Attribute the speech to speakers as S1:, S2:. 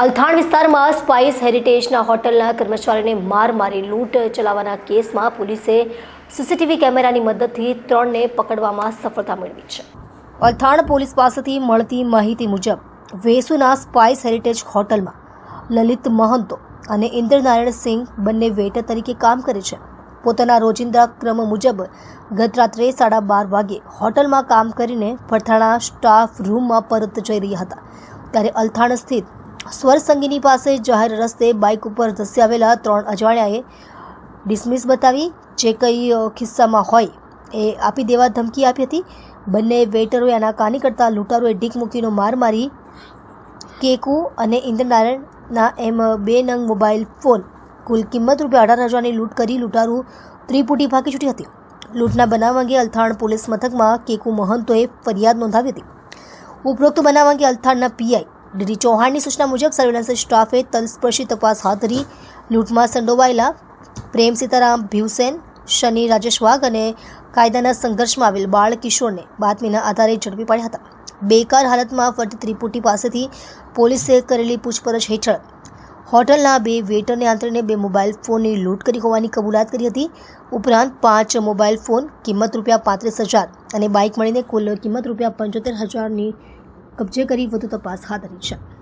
S1: અલથાણ વિસ્તારમાં સ્પાઇસ હેરિટેજના હોટલના કર્મચારીને માર મારી લૂંટ ચલાવવાના કેસમાં પોલીસે સીસીટીવી કેમેરાની મદદથી ત્રણને પકડવામાં સફળતા મેળવી છે. અલથાણ પોલીસ પાસેથી મળતી માહિતી મુજબ, વેસુના સ્પાઇસ હેરિટેજ હોટલમાં લલિત મહંતો અને ઇન્દ્રનારાયણ સિંહ બંને વેટર તરીકે કામ કરે છે. પોતાના રોજિંદા ક્રમ મુજબ ગત રાત્રે સાડા બાર વાગે હોટલમાં કામ કરીને ફરથાણા સ્ટાફ રૂમમાં પરત જઈ રહ્યા હતા. ત્યારે અલથાણ સ્થિત સ્વર સંગીની પાસે જાહેર રસ્તે બાઇક ઉપર ધસી આવેલા ત્રણ અજાણ્યાએ ડિસમિસ બતાવી જે કંઈ ખિસ્સામાં હોય એ આપી દેવા ધમકી આપી હતી. બંને વેટરોએ આનાકાની કરતાં લૂંટારોએ ઢીક મૂકીનો માર મારી કેકુ અને ઇન્દ્રનારાયણના એમ બે નંગ મોબાઈલ ફોન, કુલ કિંમત રૂપિયા અઢાર હજારની લૂંટ કરી લૂંટારુ ત્રિપુટી ભાગી છૂટી હતી. લૂંટના બનાવ અંગે અલથાણ પોલીસ મથકમાં કેકુ મહંતોએ ફરિયાદ નોંધાવી હતી. ઉપરોક્ત બનાવ અંગે અલથાણના પીઆઈ ડીડી ચૌહાણની સૂચના મુજબ સર્વેલન્સ સ્ટાફે તલસ્પર્શી તપાસ હાથ ધરી લૂંટમાં સંડોવાયેલા પ્રેમ સીતારામ, ભીવસેન, શનિ, રાજેશ વાઘ અને કાયદાના સંઘર્ષમાં આવેલ બાળ કિશોરને બાતમીના આધારે ઝડપી પાડ્યા હતા. બેકાર હાલતમાં ફરતી ત્રિપુટી પાસેથી પોલીસે કરેલી પૂછપરછ હેઠળ હોટલના બે વેટરને આંતરીને બે મોબાઈલ ફોનની લૂંટ કરી હોવાની કબૂલાત કરી હતી. ઉપરાંત પાંચ મોબાઈલ ફોન કિંમત રૂપિયા પાંત્રીસ હજાર અને બાઇક મળીને કુલ કિંમત રૂપિયા પંચોતેર હજારની કબજે કરી વધુ તપાસ હાથ ધરી છે.